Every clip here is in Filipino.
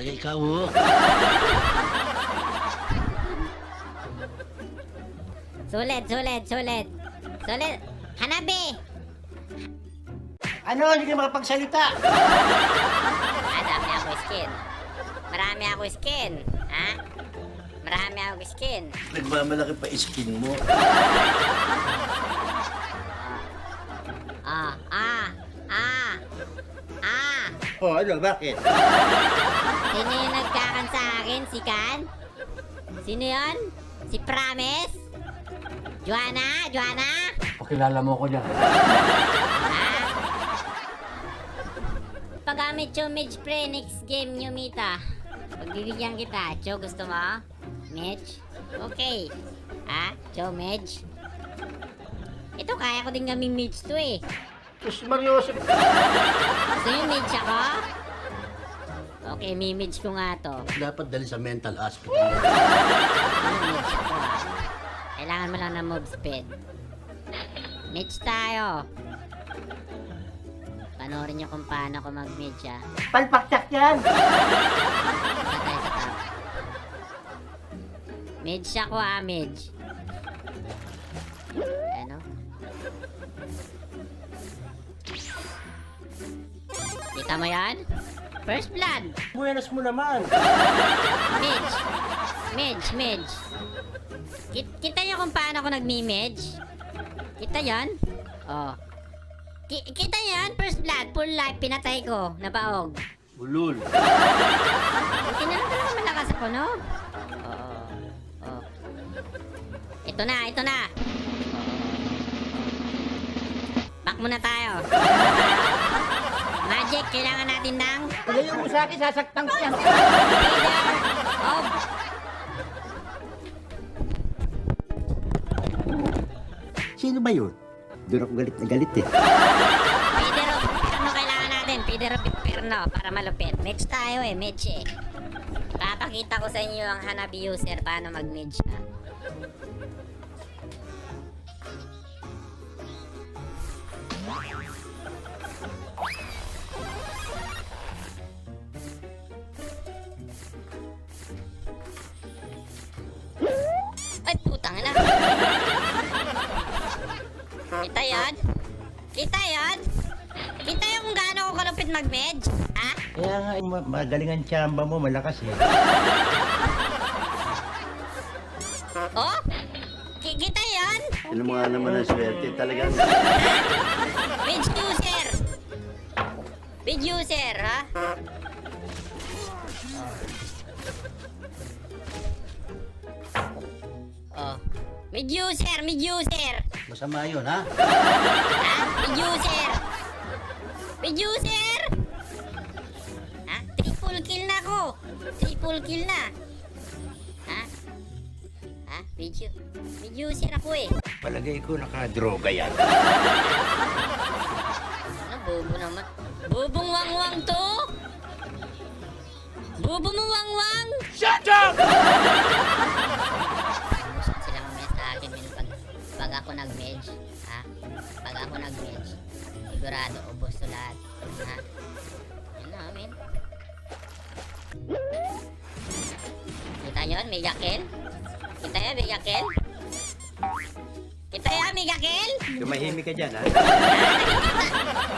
Talaga ikaw, oh. Sulit, sulit, sulit. Sulit. Hanabi! Ano? Hindi ka makapagsalita. Dami ako skin. Marami ako skin. Ha? Marami ako skin. Nagmamalaki pa skin mo. Ah, ah, ah. Oh, ano? Bakit? Sino yung nagkakan sa akin? Si Kan? Sino yun? Si Promise? Joanna? Joanna? Pakilala mo ko dyan. Ha? Paggamit yung Midge Pre, next game nyo, Mita. Pagbibigyan kita. Cho, gusto mo? Midge? Okay. Ha? Cho, Midge? Ito, kaya ko din gaming Midge to eh. Diyos Mariosep. Gusto yung Midge ako? Okay, may Midge ko nga to. Dapat dali sa mental hospital. Kailangan mo lang ng move speed. Midge tayo. Panoorin nyo kung paano ko mag-midge ah. Palpaktak yan! Punta tayo sa top. Midge ako ah, midge. Ano? Kita mo yan? First blood! Buenas mo naman. Midge! Midge, midge. Kit- kita niyo kung paano ako nagmi-midge? Kita yan? Oh. Ki- kita yan? First blood, full life, pinatay ko. Nabaog. Ulul. Buti na lang talaga malakas ako, no? Oo. Oh. Ito na, ito na. Back muna tayo. Magic, kailangan natin ng Ilayo mo sa akin, sasaktan ko yan. of... Sino ba yun? Doon ako galit na galit eh. Leader of kailangan natin. Leader of Inferno para malupit. Match tayo eh, match eh. Papakita ko sa inyo ang Hanabi user paano mag-match siya. Kita yan? Kita yan? Kita yung kung gaano ako kalupit mag-medge? Ha? Kaya nga, ma- magaling ang tsamba mo, malakas eh. Oh? Ki- kita yan? Ano mo nga naman ang swerte, talagang... Page user! Page user, ha? Oh. Mid user, mid user! Masama yun, ha? Mid user! Ha? Triple kill na ako! Triple kill na! Ha? Ha? Mid user ako eh! Palagay ko nakadroga yan. Ano, bobo naman. Bobong wangwang to? Bobo mo wangwang? Shut up! Nag-medge? Ha? Pag ako nag-medge, sigurado ubos to lahat. Ha? Yun na, men. Kita yun, mega kill? Kita yun, mega kill? Kita yun, mega kill? Tumahimik ka dyan, ha?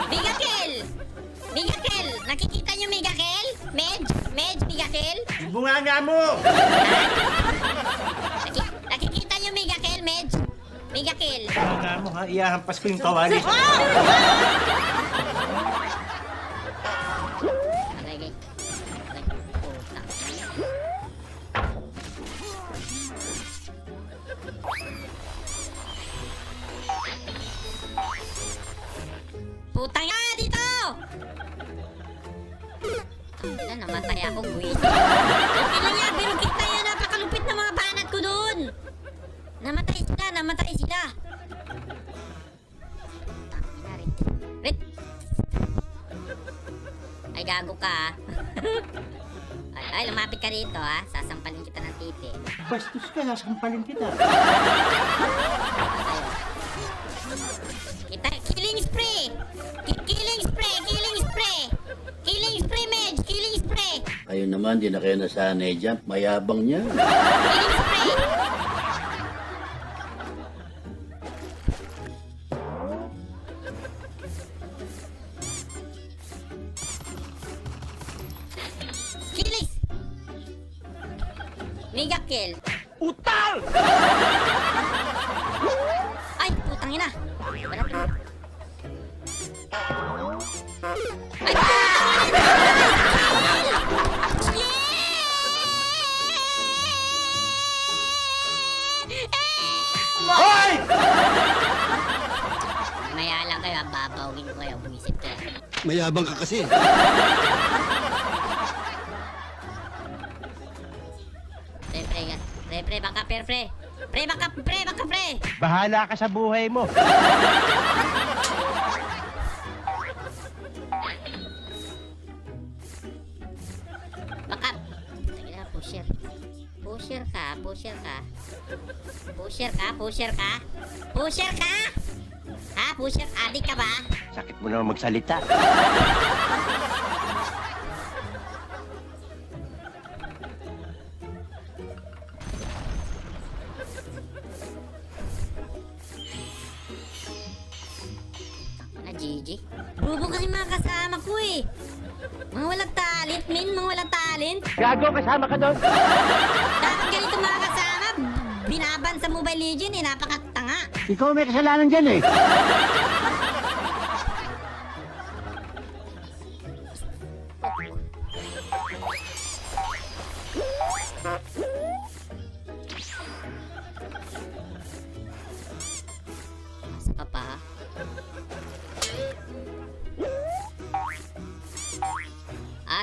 Mega kill! Mega kill! Nakikita nyo mega kill? Medj? Medj, mega kill? Bunga nga mo! Naki- nakikita nyo mega kill, Medj? Bunga nga mo, ha? Iyahampas ko yung kawali. Putang ina. Dito! Ina, namatay ako, guwis. Gago ka, ah. ay, ay, lumapit ka rito, ha? Sasampalin kita ng titi. Bastos ka, sasampalin kita. Kita, killing spree! Ki- killing spray! Killing spray! Killing spray, Medj! Killing spray! Ayun naman, di na kayo nasanay dyan. Mayabang niya. Feeling Kill. Utal! Ay, putang ina. Wala pa. Ay. Yeah! Hoy! Maya lang kayo, ah, babawin ko kayo, bumisip kayo. Mayabang ka kasi. Pre, baka, pre, pre. Pre, baka, pre, baka, pre. Bahala ka sa buhay mo. Baka, tagina, pusher. Pusher ka, pusher ka. Pusher ka, pusher ka. Pusher ka? Ha, pusher? Adik ka ba? Sakit mo naman magsalita. Gigi. Bubo kasi mga kasama ko eh. Mga walang talent, min. Mga walang talent. Gago, kasama ka doon. Dapat ganito mga kasama. Binaban sa Mobile Legend eh. Napakatanga. Ikaw may kasalanan dyan eh.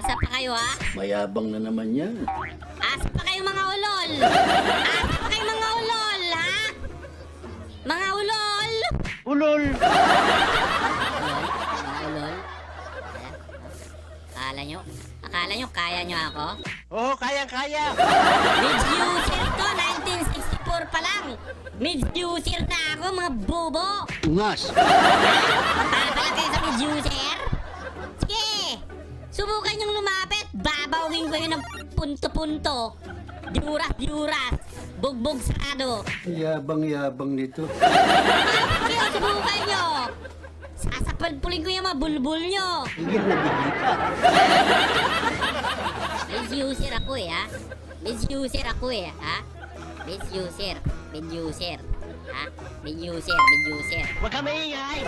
Asa pa kayo ha? Mayabang na naman yan. Asa pa kayo mga ulol? Asa pa kayo mga ulol ha? Mga ulol? Ulol! Ulol? Akala nyo? Akala nyo kaya nyo ako? Oo, kayang-kaya. Mid-user to, 1964 pa lang. Mid-user na ako, mga bobo. Ungas. Para pala kayo sa mid-user? Subukan yung lumapit. Babawin ko yun ng punto-punto. Diuras-diuras. Bugbog sarado. Yabang-yabang nito. Sige, subukan nyo. Sasapalpulin ko yung mga bulbul ka. Mid-user ako eh, ha? Mid-user ako eh, ha? Mid-user. Mid-user. Ha? Mid-user, mid-user. Huwag ka maingay.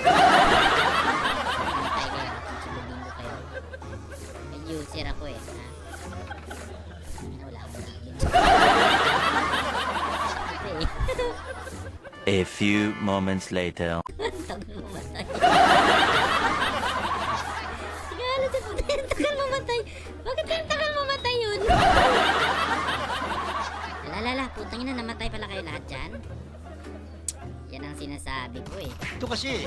Mid-user ako eh, ha? Wala. A few moments later. Tagal mamatay. Sigala sa tagal mamatay. Bakit yung tagal mamatay yun? Alalala, putang ina, namatay pala kayo lahat dyan. Yan ang sinasabi ko eh. Ito kasi.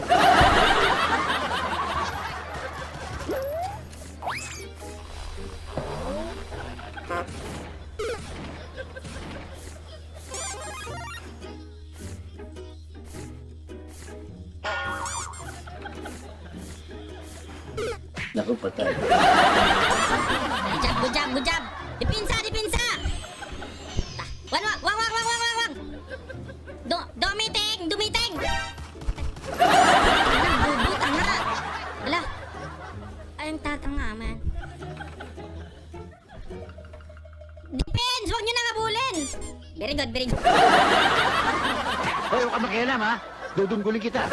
Naku, patay. Good job, good job, good job. Dipinsa, dipinsa! Wag, wag, wag, wag, wag, wag, wag! Do, dumiting, dumiting! Bubutang na! Ala, ang tatanga man. Depends! Huwag nyo nang abulin! Very good, very good. Hoy, huwag ka makialam ha. Dudungkulin kita.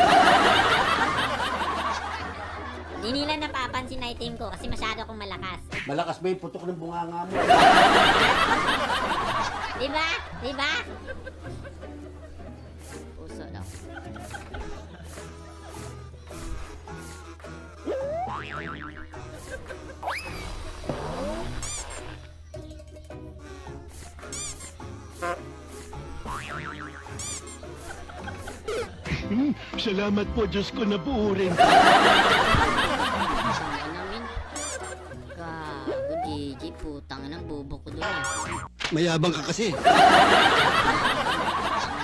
Di nila napapansin na itim ko kasi masyado akong malakas. Malakas ba yung putok ng bunganga mo? Di ba? Di ba? Puso daw. Salamat po, Diyos ko na buurin. Mayabang ka kasi.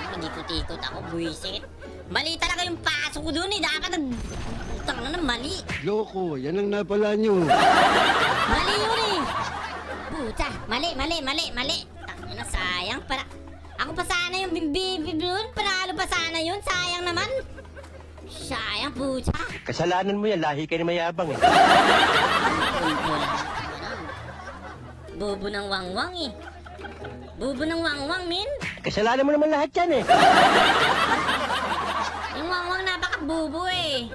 Nag-ikot-ikot ako, buwisit. Mali talaga yung pasok ko dun eh. Dapat nag... Putang na mali. Loko, yan ang napala nyo. Mali yun eh. puta. Mali, mali, mali, mali. Tangina, sayang. Para... Ako pa sana yung bibibi doon. Panalo pa sana yun. Sayang naman. Sayang, puta. Kasalanan mo yan, lahi ka ni mayabang eh. Bobo ng wangwang eh. Bobo ng wangwang, min. Kasalanan mo naman lahat yan eh. Yung wangwang napaka-bobo eh.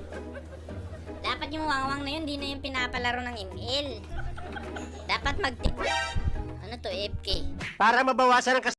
Dapat yung wangwang na yun, di na yung pinapalaro ng email. Dapat mag Ano to, FK? Para mabawasan ang kas...